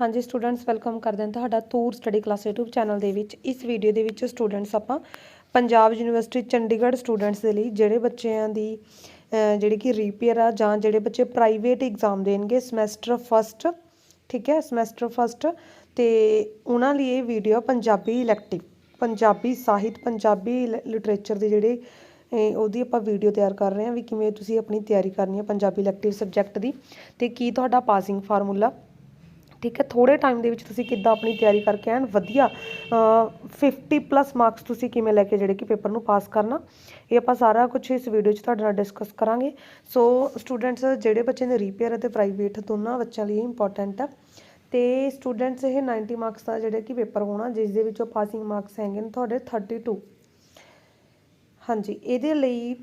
ਹਾਂਜੀ students welcome ਕਰਦੇ ਹਾਂ ਤੁਹਾਡਾ Toor study class YouTube channel ਦੇ ਵਿੱਚ। ਇਸ ਵੀਡੀਓ ਦੇ ਵਿੱਚ ਸਟੂਡੈਂਟਸ ਆਪਾਂ ਪੰਜਾਬ ਯੂਨੀਵਰਸਿਟੀ ਚੰਡੀਗੜ੍ਹ ਸਟੂਡੈਂਟਸ ਦੇ ਲਈ ਜਿਹੜੇ ਬੱਚਿਆਂ ਦੀ ਅਹ, ਜਿਹੜੀ ਕਿ ਰੀਪੇਅਰ ਆ ਜਾਂ ਜਿਹੜੇ ਬੱਚੇ ਪ੍ਰਾਈਵੇਟ ਐਗਜ਼ਾਮ ਦੇਣਗੇ ਸਮੈਸਟਰ ਫਸਟ ਠੀਕ ਹੈ ਸਮੈਸਟਰ ਫਸਟ ਤੇ ਉਹਨਾਂ ਲਈ ਇਹ ਵੀਡੀਓ ਪੰਜਾਬੀ ਇਲੈਕਟਿਵ ਪੰਜਾਬੀ ਸਾਹਿਤ ਪੰਜਾਬੀ ਲਿਟਰੇਚਰ ਦੇ ਜਿਹੜੇ ਉਹਦੀ ਆਪਾਂ ਵੀਡੀਓ ਤਿਆਰ ਕਰ ਰਹੇ ਹਾਂ ਵੀ ਕਿਵੇਂ ਤੁਸੀਂ ਆਪਣੀ ਤਿਆਰੀ ਕਰਨੀ ਹੈ ਪੰਜਾਬੀ ਇਲੈਕਟਿਵ ਸਬਜੈਕਟ ਦੀ। ਤੇ ਕੀ ਤੁਹਾਡਾ ਪਾਸਿੰਗ ਫਾਰਮੂਲਾ ਠੀਕ ਹੈ ਥੋੜੇ ਟਾਈਮ ਦੇ ਵਿੱਚ ਤੁਸੀਂ ਕਿੱਦਾਂ ਆਪਣੀ ਤਿਆਰੀ ਕਰਕੇ ਐਨ ਵਧੀਆ। ਅ, 50 ਪਲੱਸ ਮਾਰਕਸ ਤੁਸੀਂ ਕਿਵੇਂ ਲੈ ਕੇ ਜਿਹੜੇ ਕਿ ਪੇਪਰ ਨੂੰ ਪਾਸ ਕਰਨਾ? ਇਹ ਆਪਾਂ ਸਾਰਾ ਕੁਝ ਇਸ ਵੀਡੀਓ 'ਚ ਤੁਹਾਡੇ ਨਾਲ ਡਿਸਕਸ ਕਰਾਂਗੇ। ਸੋ ਸਟੂਡੈਂਟਸ ਜਿਹੜੇ ਬੱਚੇ ਨੇ ਰੀਪੇਅਰ ਅਤੇ ਪ੍ਰਾਈਵੇਟ ਦੋਨਾਂ ਬੱਚਿਆਂ ਲਈ ਇੰਪੋਰਟੈਂਟ ਆ। ਤੇ ਸਟੂਡੈਂਟਸ ਇਹ 90 ਮਾਰਕਸ ਦਾ ਜਿਹੜੇ ਕਿ ਪੇਪਰ ਹੋਣਾ ਜਿਸ ਦੇ ਵਿੱਚੋਂ ਪਾਸਿੰਗ ਮਾਰਕਸ ਹੈਗੇ ਨੇ ਤੁਹਾਡੇ 32 ਹਾਂਜੀ ਇਹਦੇ ਲਈ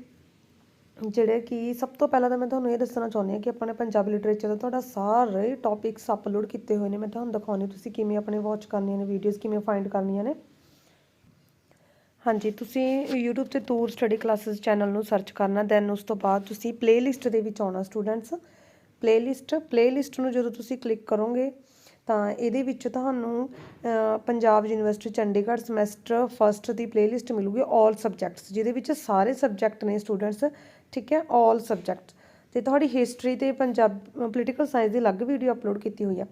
ਜਿਹੜੇ ਕਿ ਸਭ ਤੋਂ ਪਹਿਲਾਂ ਤਾਂ ਮੈਂ ਤੁਹਾਨੂੰ ਇਹ ਦੱਸਣਾ ਚਾਹੁੰਦੀ ਹਾਂ ਕਿ ਆਪਣੇ ਪੰਜਾਬੀ ਲਿਟਰੇਚਰ ਦਾ ਤੁਹਾਡਾ ਸਾਰੇ ਟੌਪਿਕਸ ਅਪਲੋਡ ਕੀਤੇ ਹੋਏ ਨੇ। ਮੈਂ ਤੁਹਾਨੂੰ ਦਿਖਾਉਣੀ ਤੁਸੀਂ ਕਿਵੇਂ ਆਪਣੇ ਵਾਚ ਕਰਨੀਆਂ ਨੇ ਵੀਡੀਓਜ਼ ਕਿਵੇਂ ਫਾਈਂਡ ਕਰਨੀਆਂ ਨੇ। ਹਾਂਜੀ, ਤੁਸੀਂ YouTube ਤੇ ਤੂਰ ਸਟੱਡੀ ਕਲਾਸਿਸ ਚੈਨਲ ਨੂੰ ਸਰਚ ਕਰਨਾ ਦੈਨ ਉਸ ਤੋਂ ਬਾਅਦ ਤੁਸੀਂ ਪਲੇਲਿਸਟ ਦੇ ਵਿੱਚ ਆਉਣਾ ਸਟੂਡੈਂਟਸ ਪਲੇਲਿਸਟ ਪਲੇਲਿਸਟ ਨੂੰ ਜਦੋਂ ਤੁਸੀਂ ਕਲਿੱਕ ਕਰੋਗੇ, ਤਾਂ ਇਹਦੇ ਵਿੱਚ ਤੁਹਾਨੂੰ Punjab university Chandigarh semester first ਦੀ ਪਲੇਲਿਸਟ ਮਿਲੂਗੀ 올 ਸਬਜੈਕਟਸ ਜਿਹਦੇ ਵਿੱਚ ਸਾਰੇ ਸਬਜੈਕਟ ਨੇ ਸਟੂਡੈਂਟਸ ਠੀਕ ਹੈ 올 ਸਬਜੈਕਟ ਤੇ ਤੁਹਾਡੀ ਹਿਸਟਰੀ ਤੇ ਪੰਜਾਬ ਪੋਲੀਟੀਕਲ ਸਾਇੰਸ ਦੀ ਅਲੱਗ ਵੀਡੀਓ ਅਪਲੋਡ ਕੀਤੀ ਹੋਈ ਆ।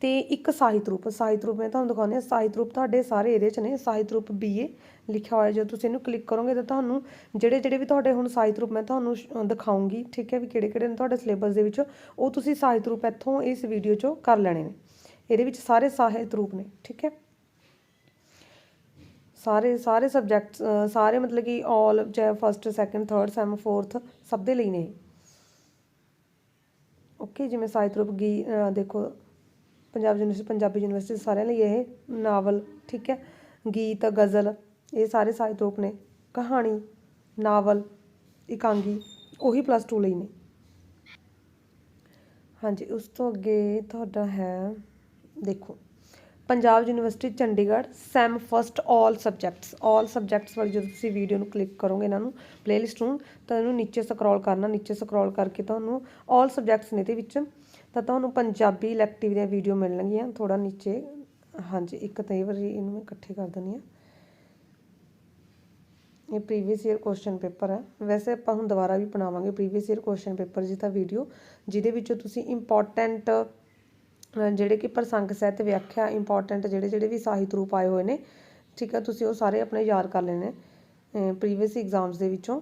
ਤੇ ਇੱਕ ਸਾਹਿਤ ਰੂਪ ਸਾਹਿਤ ਰੂਪ ਮੈਂ ਤੁਹਾਨੂੰ ਦਿਖਾਉਂਦੀ ਹਾਂ। ਸਾਹਿਤ ਰੂਪ ਤੁਹਾਡੇ ਸਾਰੇ ਇਹਦੇ ਚ ਨੇ। ਸਾਹਿਤ ਰੂਪ ਬੀਏ ਲਿਖਿਆ ਹੋਇਆ ਜਦੋਂ ਤੁਸੀਂ ਇਹਨੂੰ ਕਲਿੱਕ ਕਰੋਗੇ ਤਾਂ ਤੁਹਾਨੂੰ ਜਿਹੜੇ ਜਿਹੜੇ ਵੀ ਤੁਹਾਡੇ ਹੁਣ ਸਾਹਿਤ ਰੂਪ ਮੈਂ ਤੁਹਾਨੂੰ ਸ਼- ਦਿਖਾਉਂਗੀ, ਠੀਕ ਹੈ, ਵੀ ਕਿਹੜੇ ਕਿਹੜੇ ਨੇ ਤੁਹਾਡੇ ਸਿਲੇਬਸ ਦੇ ਵਿੱਚ, ਉਹ ਤੁਸੀਂ ਸਾਹਿਤ ਰੂਪ ਇੱਥੋਂ ਇਸ ਵੀਡੀਓ ਚੋਂ ਕਰ ਲੈਣੇ ਨੇ। ਇਹਦੇ ਵਿੱਚ ਸਾਰੇ ਸਾਹਿਤ ਰੂਪ ਨੇ, ਠੀਕ ਹੈ। ਸਾਰੇ ਸਾਰੇ ਸਬਜੈਕਟਸ ਸਾਰੇ ਮਤਲਬ ਕਿ ਆਲ ਚਾਹੇ first second third sem fourth ਸਭ ਦੇ ਲਈ ਨੇ। ਓਕੇ ਜਿਵੇਂ ਸਾਹਿਤ ਰੂਪ ਗੀ ਦੇਖੋ, ਪੰਜਾਬ ਯੂਨੀਵਰਸਿਟੀ ਪੰਜਾਬੀ ਯੂਨੀਵਰਸਿਟੀ ਸਾਰਿਆਂ ਲਈ ਇਹ ਨਾਵਲ, ਠੀਕ ਹੈ? ਗੀਤ, ਗਜ਼ਲ, ਇਹ ਸਾਰੇ ਸਾਹਿਤ ਰੂਪ ਨੇ। ਕਹਾਣੀ, ਨਾਵਲ, ਇਕਾਂਗੀ, ਉਹੀ ਪਲੱਸ 2 ਲਈ ਨੇ। ਹਾਂਜੀ, ਉਸ ਤੋਂ ਅੱਗੇ ਤੁਹਾਡਾ ਹੈ, ਦੇਖੋ। Punjab University, Chandigarh, sem first all subjects. All subjects ਵਾਲੀ ਜਦੋਂ ਤੁਸੀਂ ਵੀਡੀਓ ਨੂੰ ਕਲਿੱਕ ਕਰੋਗੇ ਇਹਨਾਂ ਨੂੰ ਪਲੇਲਿਸਟ ਨੂੰ, ਤਾਂ ਇਹਨੂੰ ਨੀਚੇ ਸਕਰੋਲ ਕਰਨਾ, ਨੀਚੇ ਸਕਰੋਲ ਕਰਕੇ ਤੁਹਾਨੂੰ ਆਲ ਸਬਜੈਕਟਸ ਨੇ ਇਹਦੇ ਵਿੱਚ, ਤਾਂ ਤੁਹਾਨੂੰ ਪੰਜਾਬੀ ਇਲੈਕਟਿਵ ਦੀਆਂ ਵੀਡੀਓ ਮਿਲਣਗੀਆਂ। ਥੋੜਾ ਨੀਚੇ, ਹਾਂਜੀ, ਇੱਕ ਤਾਂ ਇਹ ਵਾਰੀ ਇਹਨੂੰ ਮੈਂ ਇਕੱਠੇ ਕਰ ਦਿੰਦੀ ਹਾਂ। ਇਹ ਪ੍ਰੀਵੀਅਸ ਈਅਰ ਕੁਐਸਚਨ ਪੇਪਰ ਹੈ। ਵੈਸੇ ਆਪਾਂ ਹੁਣ ਦੁਬਾਰਾ ਵੀ ਬਣਾਵਾਂਗੇ ਪ੍ਰੀਵੀਅਸ ਈਅਰ ਕੁਐਸਚਨ ਪੇਪਰ ਜੀ ਤਾਂ ਵੀਡੀਓ ਜਿਹਦੇ ਵਿੱਚੋਂ ਤੁਸੀਂ ਇੰਪੋਰਟੈਂਟ ਜਿਹੜੇ ਕਿ ਪ੍ਰਸੰਗ ਸਹਿਤ ਵਿਆਖਿਆ ਇੰਪੋਰਟੈਂਟ ਜਿਹੜੇ ਜਿਹੜੇ ਵੀ ਸਾਹਿਤ ਰੂਪ ਆਏ ਹੋਏ ਨੇ, ਠੀਕ ਆ, ਤੁਸੀਂ ਉਹ ਸਾਰੇ ਆਪਣੇ ਯਾਦ ਕਰ ਲੈਣੇ ਪ੍ਰੀਵੀਅਸ ਐਗਜ਼ਾਮਸ ਦੇ ਵਿੱਚੋਂ।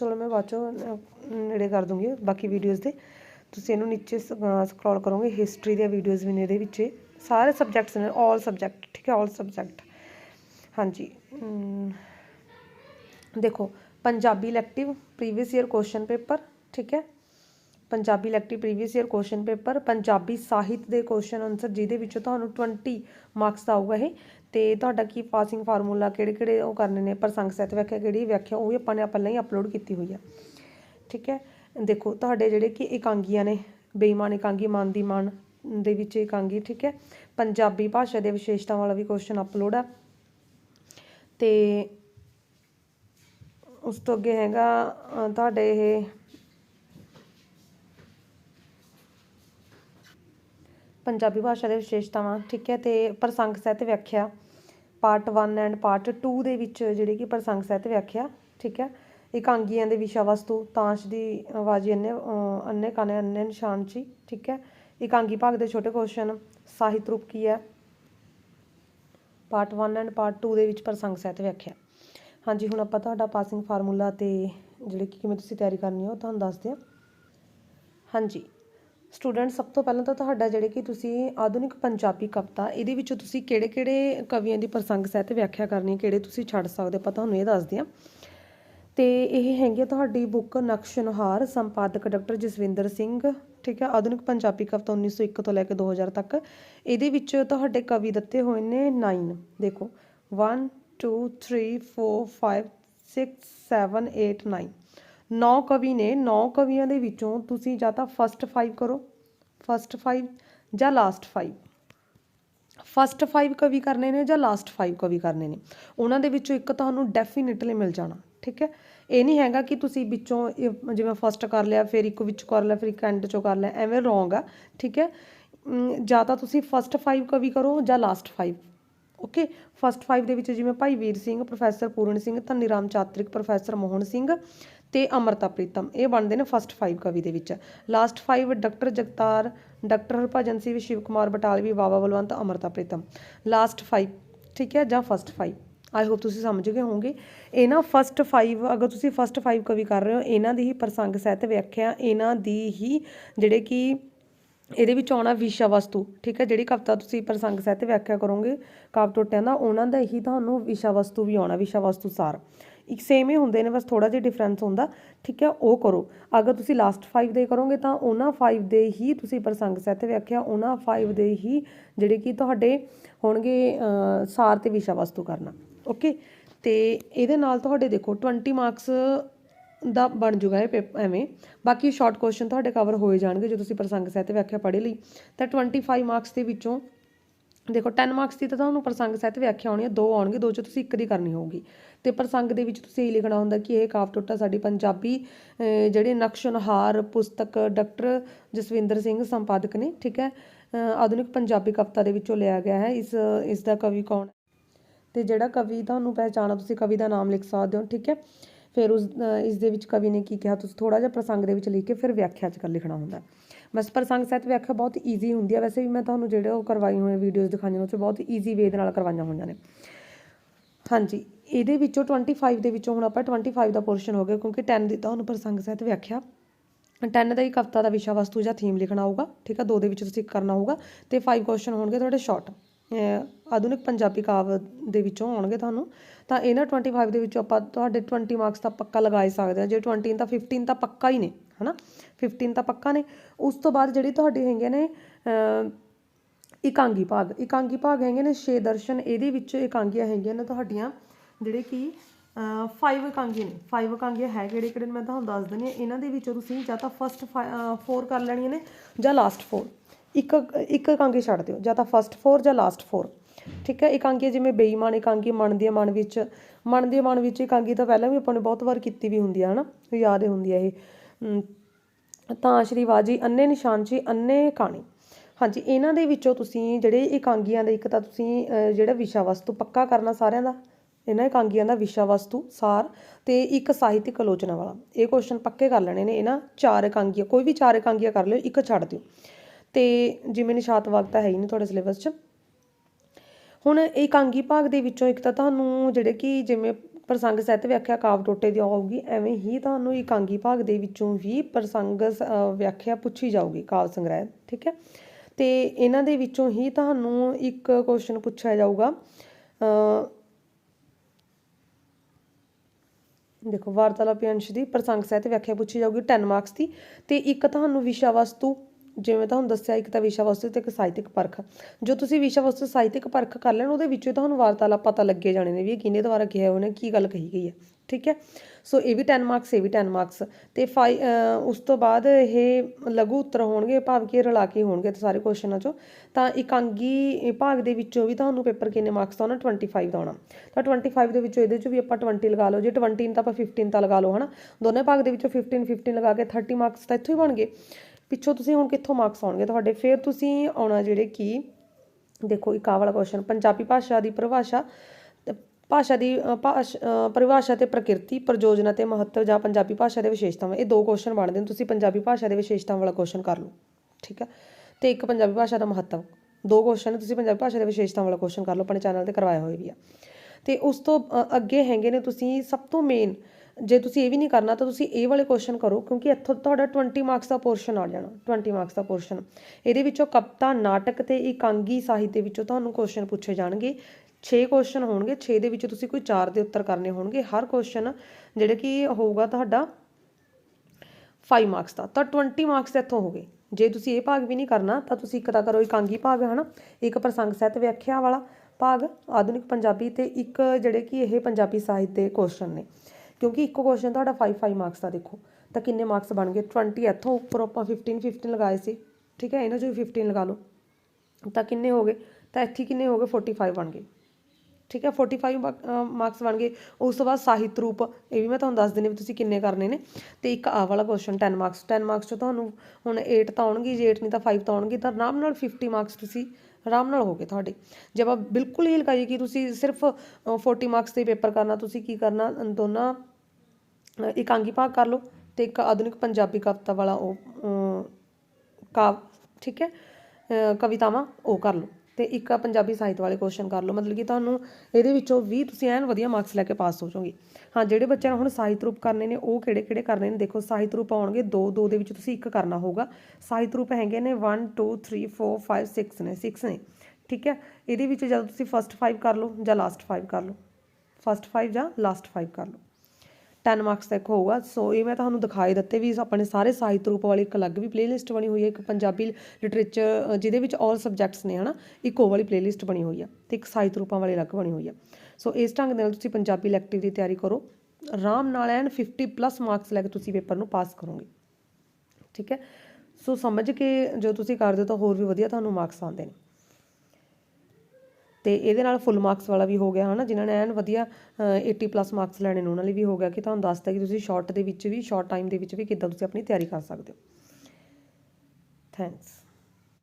ਚਲੋ ਮੈਂ ਬਾਅਦ ਚੋਂ ਨੇੜੇ ਕਰ ਦੂੰਗੀ ਬਾਕੀ ਵੀਡੀਓਜ਼ ਦੇ। ਤੁਸੀਂ ਇਹਨੂੰ ਨੀਚੇ ਸਕਰੋਲ ਕਰੋਗੇ ਹਿਸਟਰੀ ਦੀਆਂ ਵੀਡੀਓਜ਼ ਵੀ ਨੇ ਇਹਦੇ ਵਿੱਚ। ਸਾਰੇ ਸਬਜੈਕਟਸ ਨੇ ਆਲ ਸਬਜੈਕਟ ਠੀਕ ਹੈ ਆਲ ਸਬਜੈਕਟ ਹਾਂਜੀ ਦੇਖੋ, Punjabi elective previous year question paper ਠੀਕ ਹੈ। Punjabi elective previous year question paper Punjabi ਸਾਹਿਤ ਦੇ ਕੁਐਸਚਨ ਆਨਸਰ ਜਿਹਦੇ ਵਿੱਚੋਂ ਤੁਹਾਨੂੰ 20 ਮਾਰਕਸ ਦਾ ਆਊਗਾ ਇਹ। ਤੇ ਤੁਹਾਡਾ ਕੀ ਪਾਸਿੰਗ ਫਾਰਮੂਲਾ ਕਿਹੜੇ ਕਿਹੜੇ ਉਹ ਕਰਨੇ ਨੇ, ਪ੍ਰਸੰਗ ਸਹਿਤ ਵਿਆਖਿਆ, ਕਿਹੜੀ ਵਿਆਖਿਆ, ਉਹ ਵੀ ਆਪਾਂ ਨੇ ਪਹਿਲਾਂ ਹੀ ਅਪਲੋਡ ਕੀਤੀ ਹੋਈ ਆ। ਠੀਕ ਹੈ? ਦੇਖੋ, ਤੁਹਾਡੇ ਜਿਹੜੇ ਕਿ ਇਕਾਂਗੀਆਂ ਨੇ, ਬੇਈਮਾਨ, ਇਕਾਂਗੀ, ਮਾਨ ਦੀ ਮਾਨ ਦੇ ਵਿੱਚ ਇਕਾਂਗੀ, ਠੀਕ ਹੈ? ਪੰਜਾਬੀ ਭਾਸ਼ਾ ਦੇ ਵਿਸ਼ੇਸ਼ਤਾਵਾਂ ਵਾਲਾ ਵੀ ਕੁਐਸਚਨ ਅਪਲੋਡ ਆ। ਤੇ ਉਸ ਤੋਂ ਅੱਗੇ ਹੈਗਾ ਤੁਹਾਡੇ ਇਹ ਪੰਜਾਬੀ ਭਾਸ਼ਾ ਦੇ ਵਿਸ਼ੇਸ਼ਤਾਵਾਂ, ਠੀਕ ਹੈ, ਤੇ ਪ੍ਰਸੰਗ ਸਹਿਤ ਵਿਆਖਿਆ ਪਾਰਟ 1 ਐਂਡ ਪਾਰਟ 2 ਦੇ ਵਿੱਚ ਜਿਹੜੀ ਕਿ ਪ੍ਰਸੰਗ ਸਹਿਤ ਵਿਆਖਿਆ, ਠੀਕ ਹੈ, ਇਕਾਂਗੀਆਂ ਦੇ ਵਿਸ਼ਾ ਵਸਤੂ, ਤਾਂਸ਼ ਦੀ ਆਵਾਜ਼ੀ ਅੰਨੇ ਅੰਨੇ ਕਾਨੇ ਅੰਨੇ ਨਿਸ਼ਾਨ ਜੀ, ਠੀਕ ਹੈ, ਇਕਾਂਗੀ ਭਾਗ ਦੇ ਛੋਟੇ ਕੁਐਸਚਨ ਸਾਹਿਤ ਰੂਪ ਕੀ ਹੈ? ਪਾਰਟ 1 ਐਂਡ ਪਾਰਟ 2 ਦੇ ਵਿੱਚ ਪ੍ਰਸੰਗ ਸਹਿਤ ਵਿਆਖਿਆ। ਹਾਂਜੀ, ਹੁਣ ਆਪਾਂ ਤੁਹਾਡਾ ਪਾਸਿੰਗ ਫਾਰਮੂਲਾ ਤੇ ਜਿਹੜੇ ਕਿ ਕਿਵੇਂ ਤੁਸੀਂ ਤਿਆਰੀ ਕਰਨੀ ਹੈ ਉਹ ਤੁਹਾਨੂੰ ਦੱਸਦੇ ਹਾਂ ਹਾਂਜੀ ਸਟੂਡੈਂਟ, ਸਭ ਤੋਂ ਪਹਿਲਾਂ ਤਾਂ ਤੁਹਾਡਾ ਜਿਹੜੇ ਕਿ ਤੁਸੀਂ ਆਧੁਨਿਕ ਪੰਜਾਬੀ ਕਵਿਤਾ, ਇਹਦੇ ਵਿੱਚੋਂ ਤੁਸੀਂ ਕਿਹੜੇ ਕਿਹੜੇ ਕਵੀਆਂ ਦੀ ਪ੍ਰਸੰਗ ਸਹਿਤ ਵਿਆਖਿਆ ਕਰਨੀ ਹੈ, ਕਿਹੜੇ ਤੁਸੀਂ ਛੱਡ ਸਕਦੇ ਹੋ? ਆਪਾਂ ਤੁਹਾਨੂੰ ਇਹ ਦੱਸਦੇ ਹਾਂ। ਤੇ ਇਹ ਹੈਗੀ ਆ ਤੁਹਾਡੀ ਬੁੱਕ ਨਕਸ਼ਨਹਾਰ ਸੰਪਾਦਕ ਡਾਕਟਰ ਜਸਵਿੰਦਰ ਸਿੰਘ, ਠੀਕ ਹੈ, ਆਧੁਨਿਕ ਪੰਜਾਬੀ ਕਵਿਤਾ 1901 ਤੋਂ ਲੈ ਕੇ 2000 ਤੱਕ। ਇਹਦੇ ਵਿੱਚ ਤੁਹਾਡੇ ਕਵੀ ਦਿੱਤੇ ਹੋਏ ਨੇ 9 ਦੇਖੋ। 1 2 3 4 5 6 7 8 9 ਨੌ ਕਵੀ ਨੇ, ਨੌ ਕਵੀਆਂ ਦੇ ਵਿੱਚੋਂ ਤੁਸੀਂ ਜਾਂ ਤਾਂ ਫਸਟ 5 ਕਰੋ ਫਸਟ 5 ਜਾਂ ਲਾਸਟ 5 ਫਸਟ 5 ਕਵੀ ਕਰਨੇ ਨੇ ਜਾਂ ਲਾਸਟ 5 ਕਵੀ ਕਰਨੇ ਨੇ? ਉਹਨਾਂ ਦੇ ਵਿੱਚੋਂ ਇੱਕ ਤੁਹਾਨੂੰ ਡੈਫੀਨਿਟਲੀ ਮਿਲ ਜਾਣਾ, ਠੀਕ ਹੈ? ਇਹ ਨਹੀਂ ਹੈਗਾ ਕਿ ਤੁਸੀਂ ਵਿੱਚੋਂ ਜਿਵੇਂ ਫਸਟ ਕਰ ਲਿਆ, ਫਿਰ ਇੱਕ ਵਿੱਚ ਕਰ ਲਿਆ, ਫਿਰ ਇੱਕ ਐਂਡ ਚੋਂ ਕਰ ਲਿਆ, ਐਵੇਂ ਰੋਂਗ ਆ, ਠੀਕ ਹੈ? ਜਾਂ ਤਾਂ ਤੁਸੀਂ ਫਸਟ 5 ਕਵੀ ਕਰੋ ਜਾਂ ਲਾਸਟ 5 ਓਕੇ ਫਸਟ 5 ਦੇ ਵਿੱਚ ਜਿਵੇਂ ਭਾਈ ਵੀਰ ਸਿੰਘ ਪ੍ਰੋਫੈਸਰ ਪੂਰਨ ਸਿੰਘ, ਧਨੀ ਰਾਮ ਚਾਤ੍ਰਿਕ ਪ੍ਰੋਫੈਸਰ ਮੋਹਨ ਸਿੰਘ ਤੇ ਅਮਰਤਾ ਪ੍ਰੀਤਮ, ਇਹ ਬਣਦੇ ਨੇ ਫਸਟ 5 ਕਵੀ ਦੇ ਵਿੱਚ। Last 5 doctor Jagtar doctor Harbhajan Singh, Shiv Kumar Batalvi Baba Balwant, Amrita Pritam. Last 5 ਠੀਕ ਹੈ, ਜਾਂ ਫਸਟ 5 ਆਈ ਹੋਪ ਤੁਸੀਂ ਸਮਝ ਗਏ ਹੋਵੋਗੇ। ਇਹ ਨਾ ਫਸਟ 5 ਅਗਰ ਤੁਸੀਂ ਫਸਟ 5 ਕਵੀ ਕਰ ਰਹੇ ਹੋ, ਇਹਨਾਂ ਦੀ ਹੀ ਪ੍ਰਸੰਗ ਸਹਿਤ ਵਿਆਖਿਆ, ਇਹਨਾਂ ਦੀ ਹੀ ਜਿਹੜੇ ਕਿ ਇਹਦੇ ਵਿੱਚ ਆਉਣਾ ਵਿਸ਼ਾ ਵਸਤੂ, ਠੀਕ ਹੈ, ਜਿਹੜੀ ਕਵਿਤਾ ਤੁਸੀਂ ਪ੍ਰਸੰਗ ਸਹਿਤ ਵਿਆਖਿਆ ਕਰੋਗੇ, ਕਾਵ ਟੋਟਿਆਂ ਦਾ, ਉਹਨਾਂ ਦਾ ਹੀ ਤੁਹਾਨੂੰ ਵਿਸ਼ਾ ਵਸਤੂ ਵੀ ਆਉਣਾ, ਵਿਸ਼ਾ ਵਸਤੂ ਸਾਰ। ਇੱਕ ਸੇਮ ਹੀ ਹੁੰਦੇ ਨੇ, ਬਸ ਥੋੜਾ ਜਿਹਾ ਡਿਫਰੈਂਸ ਹੁੰਦਾ, ਠੀਕ ਹੈ, ਉਹ ਕਰੋ। ਅਗਰ ਤੁਸੀਂ ਲਾਸਟ 5 ਦੇ ਕਰੋਗੇ ਤਾਂ ਉਹਨਾਂ 5 ਦੇ ਹੀ ਤੁਸੀਂ ਪ੍ਰਸੰਗ ਸਹਿਤ ਵਿਆਖਿਆ, ਉਹਨਾਂ 5 ਦੇ ਹੀ ਜਿਹੜੇ ਕਿ ਤੁਹਾਡੇ ਹੋਣਗੇ ਸਾਰ ਤੇ ਵਿਸ਼ਾ ਵਸਤੂ ਕਰਨਾ ਓਕੇ ਤੇ ਇਹਦੇ ਨਾਲ ਤੁਹਾਡੇ ਦੇਖੋ 20 ਮਾਰਕਸ ਦਾ ਬਣ ਜੂਗਾ ਇਹ ਪੇਪ- ਐਵੇਂ। ਬਾਕੀ ਸ਼ਾਰਟ ਕੁਐਸਚਨ ਤੁਹਾਡੇ ਕਵਰ ਹੋਏ ਜਾਣਗੇ ਜੇ ਤੁਸੀਂ ਪ੍ਰਸੰਗ ਸਹਿਤ ਵਿਆਖਿਆ ਪੜ੍ਹੇ ਲਈ। ਤਾਂ 25 ਮਾਰਕਸ ਦੇ ਵਿੱਚੋਂ ਦੇਖੋ 10 ਮਾਰਕਸ ਦੀ ਤਾਂ ਤੁਹਾਨੂੰ ਪ੍ਰਸੰਗ ਸਹਿਤ ਵਿਆਖਿਆ ਆਉਣੀ ਹੈ ਦੋ ਆਉਣਗੇ ਦੋ 'ਚੋਂ ਤੁਸੀਂ ਇੱਕ ਦੀ ਕਰਨੀ ਹੋਊਗੀ। ਤੇ ਪ੍ਰਸੰਗ ਦੇ ਵਿੱਚ ਤੁਸੀਂ ਇਹ ਲਿਖਣਾ ਹੁੰਦਾ ਕਿ ਇਹ ਕਾਵ ਟੋਟਾ ਸਾਡੀ ਪੰਜਾਬੀ ਅਹ, ਜਿਹੜੇ ਨਕਸ਼ਨਹਾਰ ਪੁਸਤਕ ਡਾਕਟਰ ਜਸਵਿੰਦਰ ਸਿੰਘ ਸੰਪਾਦਕ ਨੇ ਠੀਕ ਹੈ? ਆਧੁਨਿਕ ਪੰਜਾਬੀ ਕਵਿਤਾ ਦੇ ਵਿੱਚੋਂ ਲਿਆ ਗਿਆ ਹੈ ਇਸ ਇਸ ਦਾ ਕਵੀ ਕੌਣ ਹੈ? ਤੇ ਜਿਹੜਾ ਕਵੀ ਤੁਹਾਨੂੰ ਪਹਿਚਾਣਾ ਤੁਸੀਂ ਕਵੀ ਦਾ ਨਾਮ ਲਿਖ ਸਕਦੇ ਹੋ ਠੀਕ ਹੈ? ਫਿਰ ਉਸ ਇਸ ਦੇ ਵਿੱਚ ਕਵੀ ਨੇ ਕੀ ਕਿਹਾ, ਤੁਸੀਂ ਥੋੜਾ ਜਿਹਾ ਪ੍ਰਸੰਗ ਦੇ ਵਿੱਚ ਲਿਖ ਕੇ ਫਿਰ ਵਿਆਖਿਆ ਚ ਕਰ ਲਿਖਣਾ ਹੁੰਦਾ। ਬਸ ਪ੍ਰਸੰਗ ਸਹਿਤ ਵਿਆਖਿਆ ਬਹੁਤ ਈਜ਼ੀ ਹੁੰਦੀ ਹੈ ਵੈਸੇ ਵੀ ਮੈਂ ਤੁਹਾਨੂੰ ਜਿਹੜੇ ਉਹ ਕਰਵਾਈ ਹੋਏ ਵੀਡੀਓਜ਼ ਦਿਖਾਈਆਂ ਉਹ 'ਚ ਬਹੁਤ ਈਜ਼ੀ ਵੇ ਦੇ ਨਾਲ ਕਰਵਾਈਆਂ ਹੋਈਆਂ ਨੇ। ਹਾਂਜੀ, ਇਹਦੇ ਵਿੱਚੋਂ 25 ਦੇ ਵਿੱਚੋਂ ਹੁਣ ਆਪਾਂ 25 ਦਾ ਪੋਰਸ਼ਨ ਹੋ ਗਿਆ, ਕਿਉਂਕਿ 10 ਦੀ ਤੁਹਾਨੂੰ ਪ੍ਰਸੰਗ ਸਹਿਤ ਵਿਆਖਿਆ। 10 ਦਾ ਇੱਕ ਕਵਿਤਾ ਦਾ ਵਿਸ਼ਾ ਵਸਤੂ ਜਾਂ ਥੀਮ ਲਿਖਣਾ ਹੋਊਗਾ, ਠੀਕ ਆ? ਦੋ ਦੇ ਵਿੱਚ ਤੁਸੀਂ ਕਰਨਾ ਹੋਊਗਾ, ਤੇ 5 ਕੁਐਸਚਨ ਹੋਣਗੇ ਤੁਹਾਡੇ ਸ਼ਾਰਟ ਆਧੁਨਿਕ ਪੰਜਾਬੀ ਕਾਵਿ ਦੇ ਵਿੱਚੋਂ ਆਉਣਗੇ ਤੁਹਾਨੂੰ, ਤਾਂ ਇਹਨਾਂ 25 ਦੇ ਵਿੱਚੋਂ ਆਪਾਂ ਤੁਹਾਡੇ 20 ਮਾਰਕਸ ਤਾਂ ਪੱਕਾ ਲਗਾ ਹੀ ਸਕਦੇ ਆ ਜੇ 20 ਤਾਂ 15 ਤਾਂ ਪੱਕਾ ਹੀ ਨੇ, ਹਨਾ? 15 ਤਾਂ ਪੱਕਾ ਨੇ। ਉਸ ਤੋਂ ਬਾਅਦ ਜਿਹੜੀ ਤੁਹਾਡੇ ਹੈਗੇ ਨੇ ਇਕਾਂਗੀ ਭਾਗ ਇਕਾਂਗੀ ਭਾਗ ਹੈਗੇ ਨੇ ਛੇ ਦਰਸ਼ਨ, ਇਹਦੇ ਵਿੱਚ ਇਕਾਂਗੀਆਂ ਹੈਗੀਆਂ ਨੇ ਤੁਹਾਡੀਆਂ, ਜਿਹੜੇ ਕਿ ਫਾਈਵ ਇਕਾਂਗੀ ਨੇ। ਫਾਈਵ ਇਕਾਂਗੀਆਂ ਹੈ ਕਿਹੜੇ ਕਿਹੜੇ ਨੇ ਮੈਂ ਤੁਹਾਨੂੰ ਦੱਸ ਦਿੰਦੀ ਹਾਂ। ਇਹਨਾਂ ਦੇ ਵਿੱਚੋਂ ਤੁਸੀਂ ਜਾਂ ਤਾਂ ਫਸਟ ਫੋਰ ਕਰ ਲੈਣੀਆਂ ਨੇ ਜਾਂ ਲਾਸਟ ਫੋਰ ਇੱਕ ਇੱਕ ਇਕਾਂਗੀ ਛੱਡ ਦਿਓ ਜਾਂ ਤਾਂ ਫਸਟ 4 ਜਾਂ ਲਾਸਟ 4 ਠੀਕ ਹੈ ਇਕਾਂਗੀ ਜਿਵੇਂ ਬੇਈਮਾਨ ਇਕਾਂਗੀ ਮਨ ਦੀ ਮਨ ਵਿੱਚ ਮਨ ਦੀ ਮਨ ਵਿੱਚ ਇਕਾਂਗੀ ਤਾਂ ਪਹਿਲਾਂ ਵੀ ਆਪਾਂ ਨੇ ਬਹੁਤ ਵਾਰ ਕੀਤੀ ਵੀ ਹੁੰਦੀ ਆ ਹਨਾ? ਯਾਦ ਹੁੰਦੀ ਆ ਇਹ। ਅਮ, ਤਾਂ ਸ਼੍ਰੀ ਵਾਜੀ ਅੰਨੇ ਨਿਸ਼ਾਨਚੀ ਅੰਨੇ ਕਹਾਣੀ ਹਾਂਜੀ ਇਹਨਾਂ ਦੇ ਵਿੱਚੋਂ ਤੁਸੀਂ ਜਿਹੜੇ ਇਕਾਂਗੀਆਂ ਦੇ ਇੱਕ ਤਾਂ ਤੁਸੀਂ ਜਿਹੜਾ ਵਿਸ਼ਾ ਵਸਤੂ ਪੱਕਾ ਕਰਨਾ ਸਾਰਿਆਂ ਦਾ ਇਹਨਾਂ ਇਕਾਂਗੀਆਂ ਦਾ ਵਿਸ਼ਾ ਵਸਤੂ ਸਾਰ ਤੇ ਇੱਕ ਸਾਹਿਤਿਕ ਆਲੋਚਨਾ ਵਾਲਾ। ਇਹ ਕੁਐਸਚਨ ਪੱਕੇ ਕਰ ਲੈਣੇ ਨੇ ਇਹਨਾਂ ਚਾਰ ਇਕਾਂਗੀਆਂ ਕੋਈ ਵੀ ਚਾਰ ਇਕਾਂਗੀਆਂ ਕਰ ਲਿਓ ਇੱਕ ਛੱਡ ਦਿਓ। ਤੇ ਜਿਵੇਂ ਨਿਸ਼ਾਤ ਤਾਂ ਹੈ ਹੀ ਨਹੀਂ ਤੁਹਾਡੇ ਸਿਲੇਬਸ 'ਚ। ਹੁਣ ਇਕਾਂਗੀ ਭਾਗ ਦੇ ਵਿੱਚੋਂ ਇੱਕ ਤਾਂ ਤੁਹਾਨੂੰ ਜਿਹੜੇ ਕਿ ਜਿਵੇਂ ਪ੍ਰਸੰਗ ਸਹਿਤ ਵਿਆਖਿਆ ਕਾਵ ਟੋਟੇ ਦੀ ਆਊਗੀ, ਐਵੇਂ ਹੀ ਤੁਹਾਨੂੰ ਇਕਾਂਗੀ ਭਾਗ ਦੇ ਵਿੱਚੋਂ ਵੀ ਪ੍ਰਸੰਗ ਵਿਆਖਿਆ ਪੁੱਛੀ ਜਾਊਗੀ ਕਾਵ ਸੰਗ੍ਰਹਿ, ਠੀਕ ਹੈ? ਤੇ ਇਹਨਾਂ ਦੇ ਵਿੱਚੋਂ ਹੀ ਤੁਹਾਨੂੰ ਇੱਕ ਕੁਐਸਚਨ ਪੁੱਛਿਆ ਜਾਊਗਾ ਦੇਖੋ ਵਾਰਤਾਲਾਪੀ ਅੰਸ਼ ਦੀ ਪ੍ਰਸੰਗ ਸਹਿਤ ਵਿਆਖਿਆ ਪੁੱਛੀ ਜਾਊਗੀ 10 ਮਾਰਕਸ ਦੀ, ਤੇ ਇੱਕ ਤੁਹਾਨੂੰ ਵਿਸ਼ਾ ਵਸਤੂ ਜਿਵੇਂ ਤੁਹਾਨੂੰ ਦੱਸਿਆ, ਇੱਕ ਤਾਂ ਵਿਸ਼ਾ ਵਸਤੂ ਤੇ ਇੱਕ ਸਾਹਿਤਿਕ ਪਰਖ। ਜੋ ਤੁਸੀਂ ਵਿਸ਼ਾ ਵਸਤੂ, ਸਾਹਿਤਿਕ ਪਰਖ ਕਰ ਲੈਣ, ਉਹਦੇ ਵਿੱਚੋਂ ਤੁਹਾਨੂੰ ਵਾਰਤਾਲਾਪ ਪਤਾ ਲੱਗੇ ਜਾਣੇ ਨੇ ਵੀ ਇਹ ਕਿਹਨੇ ਦੁਆਰਾ ਕਿਹਾ ਉਹਨੇ ਕੀ ਗੱਲ ਕਹੀ ਗਈ ਹੈ। ਠੀਕ ਹੈ? ਸੋ ਇਹ ਵੀ 10 ਮਾਰਕਸ ਇਹ ਵੀ 10 ਮਾਰਕਸ ਤੇ ਫਾਈ ਉਸ ਤੋਂ ਬਾਅਦ ਇਹ ਲਘੂ ਉੱਤਰ ਹੋਣਗੇ, ਭਾਵ ਕਿ ਰਲਾ ਕੇ ਹੋਣਗੇ ਤੇ ਸਾਰੇ ਕੁਐਸਚਨਾਂ ਚੋਂ। ਤਾਂ ਇਕਾਂਗੀ ਭਾਗ ਦੇ ਵਿੱਚੋਂ ਵੀ ਤੁਹਾਨੂੰ ਪੇਪਰ ਕਿੰਨੇ ਮਾਰਕਸ ਦਾ ਆਉਣਾ? 25 ਦਾ ਆਉਣਾ। ਤਾਂ 25 ਦੇ ਵਿੱਚੋਂ ਇਹਦੇ ਚੋਂ ਵੀ ਆਪਾਂ 20 ਲਗਾ ਲਓ। ਜੇ 20 ਤਾਂ ਆਪਾਂ 15 ਤਾਂ ਲਗਾ ਲਓ, ਹਨਾ? ਦੋਨੇ ਭਾਗ ਦੇ ਵਿੱਚੋਂ 15 15 ਲਗਾ ਕੇ 30 ਮਾਰਕਸ ਤਾਂ ਇੱਥੋਂ ਹੀ ਬਣ ਗਏ। ਪਿੱਛੋਂ ਤੁਸੀਂ ਹੁਣ ਕਿੱਥੋਂ ਮਾਰਕਸ ਆਉਣਗੇ ਤੁਹਾਡੇ? ਫਿਰ ਤੁਸੀਂ ਆਉਣਾ ਜਿਹੜੇ ਕਿ ਦੇਖੋ ਇੱਕ ਆਹ ਵਾਲਾ ਕੁਐਸਚਨ ਪੰਜਾਬੀ ਭਾਸ਼ਾ ਦੀ ਪਰਿਭਾਸ਼ਾ ਭਾਸ਼ਾ ਦੀ ਅ, ਪਰਿਭਾਸ਼ਾ ਤੇ ਪ੍ਰਕਿਰਤੀ ਪ੍ਰਯੋਜਨਾ ਤੇ ਮਹੱਤਵ ਜਾਂ ਪੰਜਾਬੀ ਭਾਸ਼ਾ ਦੇ ਵਿਸ਼ੇਸ਼ਤਾਵਾਂ ਇਹ ਦੋ ਕੁਐਸਚਨ ਬਣਦੇ ਨੇ। ਤੁਸੀਂ ਪੰਜਾਬੀ ਭਾਸ਼ਾ ਦੇ ਵਿਸ਼ੇਸ਼ਤਾਵਾਂ ਵਾਲਾ ਕੁਐਸਚਨ ਕਰ ਲਓ ਠੀਕ ਹੈ? ਤੇ ਇੱਕ ਪੰਜਾਬੀ ਭਾਸ਼ਾ ਦਾ ਮਹੱਤਵ ਦੋ ਕੁਐਸਚਨ ਤੁਸੀਂ ਪੰਜਾਬੀ ਭਾਸ਼ਾ ਦੇ ਵਿਸ਼ੇਸ਼ਤਾਵਾਂ ਵਾਲਾ ਕੁਐਸਚਨ ਕਰ ਲਓ ਆਪਣੇ ਚੈਨਲ ਤੇ ਕਰਵਾਇਆ ਹੋਇਆ ਵੀ ਆ। ਤੇ ਉਸ ਤੋਂ ਅੱਗੇ ਹੈਗੇ ਨੇ ਤੁਸੀਂ ਸਭ ਤੋਂ ਮੇਨ ਜੇ ਤੁਸੀਂ ਇਹ ਵੀ ਨਹੀਂ ਕਰਨਾ, ਤਾਂ ਤੁਸੀਂ ਇਹ ਵਾਲੇ ਕੁਐਸਚਨ ਕਰੋ, ਕਿਉਂਕਿ ਇੱਥੋਂ ਤੁਹਾਡਾ 20 ਮਾਰਕਸ ਦਾ ਪੋਰਸ਼ਨ ਆ ਜਾਣਾ 20 ਮਾਰਕਸ ਦਾ ਪੋਰਸ਼ਨ ਇਹਦੇ ਵਿੱਚੋਂ ਕਵਿਤਾ, ਨਾਟਕ ਤੇ ਇਕਾਂਗੀ ਸਾਹਿਤ ਦੇ ਵਿੱਚੋਂ ਤੁਹਾਨੂੰ ਕੁਐਸਚਨ ਪੁੱਛੇ ਜਾਣਗੇ। 6 ਕੁਐਸਚਨ ਹੋਣਗੇ 6 ਦੇ ਵਿੱਚੋਂ ਤੁਸੀਂ ਕੋਈ 4 ਦੇ ਉੱਤਰ ਕਰਨੇ ਹੋਣਗੇ। ਹਰ ਕੁਐਸਚਨ ਜਿਹੜੇ ਕਿ ਹੋਊਗਾ ਤੁਹਾਡਾ 5 ਮਾਰਕਸ ਦਾ। ਤਾਂ 20 ਮਾਰਕਸ ਇੱਥੋਂ ਹੋ ਗਏ। ਜੇ ਤੁਸੀਂ ਇਹ ਭਾਗ ਵੀ ਨਹੀਂ ਕਰਨਾ, ਤਾਂ ਤੁਸੀਂ ਇੱਕ ਤਾਂ ਕਰੋ ਇਕਾਂਗੀ ਭਾਗ, ਹਨਾ? ਇੱਕ ਪ੍ਰਸੰਗ ਸਹਿਤ ਵਿਆਖਿਆ ਵਾਲਾ ਭਾਗ, ਆਧੁਨਿਕ ਪੰਜਾਬੀ ਤੇ ਇੱਕ ਜਿਹੜੇ ਕਿ ਇਹ ਪੰਜਾਬੀ ਸਾਹਿਤ ਦੇ ਕੁਐਸਚਨ ਨੇ। ਕਿਉਂਕਿ ਇੱਕੋ ਕੁਐਸਚਨ ਤੁਹਾਡਾ 5 5 ਮਾਰਕਸ ਦਾ ਦੇਖੋ। ਤਾਂ ਕਿੰਨੇ ਮਾਰਕਸ ਬਣ ਗਏ? 20 ਇੱਥੋਂ ਉੱਪਰ ਆਪਾਂ 15 15 ਲਗਾਏ ਸੀ। ਠੀਕ ਹੈ ਇਹਨਾਂ 'ਚੋਂ ਵੀ 15 ਲਗਾ ਲਓ। ਤਾਂ ਕਿੰਨੇ ਹੋ ਗਏ? ਤਾਂ ਇੱਥੇ ਕਿੰਨੇ ਹੋ ਗਏ? 45 ਬਣ ਗਏ। ਠੀਕ ਹੈ 45 ਮਾਰਕਸ ਬਣ ਗਏ। ਉਸ ਤੋਂ ਬਾਅਦ ਸਾਹਿਤ ਰੂਪ ਇਹ ਵੀ ਮੈਂ ਤੁਹਾਨੂੰ ਦੱਸ ਦਿੰਦੀ ਵੀ ਤੁਸੀਂ ਕਿੰਨੇ ਕਰਨੇ ਨੇ। ਤੇ ਇੱਕ ਆਹ ਵਾਲਾ ਕੁਐਸਚਨ 10 ਮਾਰਕਸ 10 ਮਾਰਕਸ ਚ ਤੁਹਾਨੂੰ ਹੁਣ 8 ਤਾਂ ਆਉਣਗੇ ਜੇ 8 ਨਹੀਂ ਤਾਂ 5 ਤਾਂ ਆਉਣਗੇ। ਤਾਂ ਆਰਾਮ ਨਾਲ 50 ਮਾਰਕਸ ਤੁਸੀਂ ਆਰਾਮ ਨਾਲ ਹੋ ਗਏ ਤੁਹਾਡੇ। ਜੇ ਆਪਾਂ ਬਿਲਕੁਲ ਹੀ ਲਗਾਈਏ ਕਿ ਤੁਸੀਂ ਸਿਰਫ ਅ, 40 ਮਾਰਕਸ ਦੇ ਪੇਪਰ ਕਰਨਾ ਤੁਸੀਂ ਕੀ ਕਰਨਾ? ਦੋਨਾਂ ਇਕਾਂਗੀ ਭਾਗ ਕਰ ਲਓ ਅਤੇ ਇੱਕ ਆਧੁਨਿਕ ਪੰਜਾਬੀ ਕਵਿਤਾ ਵਾਲਾ ਉਹ ਕਾਵ ਠੀਕ ਹੈ ਕਵਿਤਾਵਾਂ ਉਹ ਕਰ ਲਓ ਤੇ ਇੱਕ ਪੰਜਾਬੀ ਸਾਹਿਤ ਵਾਲੇ ਕੁਐਸਚਨ ਕਰ ਲਓ। ਮਤਲਬ ਕਿ ਤੁਹਾਨੂੰ ਇਹਦੇ ਵਿੱਚੋਂ ਵੀ ਤੁਸੀਂ ਐਨ ਵਧੀਆ ਮਾਰਕਸ ਲੈ ਕੇ ਪਾਸ ਹੋ ਜਾਓਗੇ। ਹਾਂ, ਜਿਹੜੇ ਬੱਚਿਆਂ ਨੂੰ ਹੁਣ ਸਾਹਿਤ ਰੂਪ ਕਰਨੇ ਨੇ, ਉਹ ਕਿਹੜੇ ਕਿਹੜੇ ਕਰਨੇ ਨੇ? ਦੇਖੋ, ਸਾਹਿਤ ਰੂਪ ਆਉਣਗੇ, ਦੋ ਦੋ ਦੇ ਵਿੱਚ ਤੁਸੀਂ ਇੱਕ ਕਰਨਾ ਹੋਊਗਾ। ਸਾਹਿਤ ਰੂਪ ਹੈਗੇ ਨੇ 1 2 3 4 5 6 ਨੇ 6 ਨੇ, ਠੀਕ ਹੈ? ਇਹਦੇ ਵਿੱਚ ਜਦੋਂ ਤੁਸੀਂ ਫਸਟ 5 ਕਰ ਲਓ ਜਾਂ ਲਾਸਟ 5 ਕਰ ਲਓ? ਫਸਟ 5 ਜਾਂ ਲਾਸਟ 5 ਕਰ ਲਓ? 10 ਮਾਰਕਸ ਤੱਕ ਹੋਊਗਾ। ਸੋ ਇਹ ਮੈਂ ਤੁਹਾਨੂੰ ਦਿਖਾਈ ਦਿੱਤੇ ਵੀ ਆਪਣੇ ਸਾਰੇ ਸਾਹਿਤ ਰੂਪ ਵਾਲੀ ਇੱਕ ਅਲੱਗ ਵੀ ਪਲੇਲਿਸਟ ਬਣੀ ਹੋਈ ਹੈ। ਇੱਕ ਪੰਜਾਬੀ ਲਿਟਰੇਚਰ ਜਿਹਦੇ ਵਿੱਚ ਆਲ ਸਬਜੈਕਟਸ ਨੇ, ਹਨਾ? ਇੱਕ ਉਹ ਵਾਲੀ ਪਲੇਲਿਸਟ ਬਣੀ ਹੋਈ ਆ ਤੇ ਇੱਕ ਸਾਹਿਤ ਰੂਪਾਂ ਵਾਲੀ ਅਲੱਗ ਬਣੀ ਹੋਈ ਆ। ਸੋ ਇਸ ਢੰਗ ਦੇ ਨਾਲ ਤੁਸੀਂ ਪੰਜਾਬੀ ਇਲੈਕਟਿਵ ਦੀ ਤਿਆਰੀ ਕਰੋ। ਆਰਾਮ ਨਾਲ ਐਨ 50 ਪਲੱਸ ਮਾਰਕਸ ਲੈ ਕੇ ਤੁਸੀਂ ਪੇਪਰ ਨੂੰ ਪਾਸ ਕਰੋਗੇ। ਠੀਕ ਹੈ? ਸੋ ਸਮਝ ਕੇ ਜੋ ਤੁਸੀਂ ਕਰਦੇ ਹੋ ਤਾਂ ਹੋਰ ਵੀ ਵਧੀਆ ਤੁਹਾਨੂੰ ਮਾਰਕਸ ਆਉਂਦੇ ਨੇ। ਤੇ ਇਹਦੇ ਨਾਲ ਫੁੱਲ ਮਾਰਕਸ ਵਾਲਾ ਵੀ ਹੋ ਗਿਆ ਹਨਾ ਜਿਨ੍ਹਾਂ ਨੇ ਐਨ ਵਧੀਆ ਅ, 80 ਪਲੱਸ ਮਾਰਕਸ ਲੈਣੇ ਨੇ ਉਹਨਾਂ ਲਈ ਵੀ ਹੋ ਗਿਆ ਕਿ ਤੁਹਾਨੂੰ ਦੱਸਦਾ ਕਿ ਤੁਸੀਂ ਸ਼ਾਰਟ ਦੇ ਵਿੱਚ ਵੀ ਸ਼ਾਰਟ ਟਾਈਮ ਦੇ ਵਿੱਚ ਵੀ ਕਿੱਦਾਂ ਤੁਸੀਂ ਆਪਣੀ ਤਿਆਰੀ ਕਰ ਸਕਦੇ ਹੋ। ਥੈਂਕਸ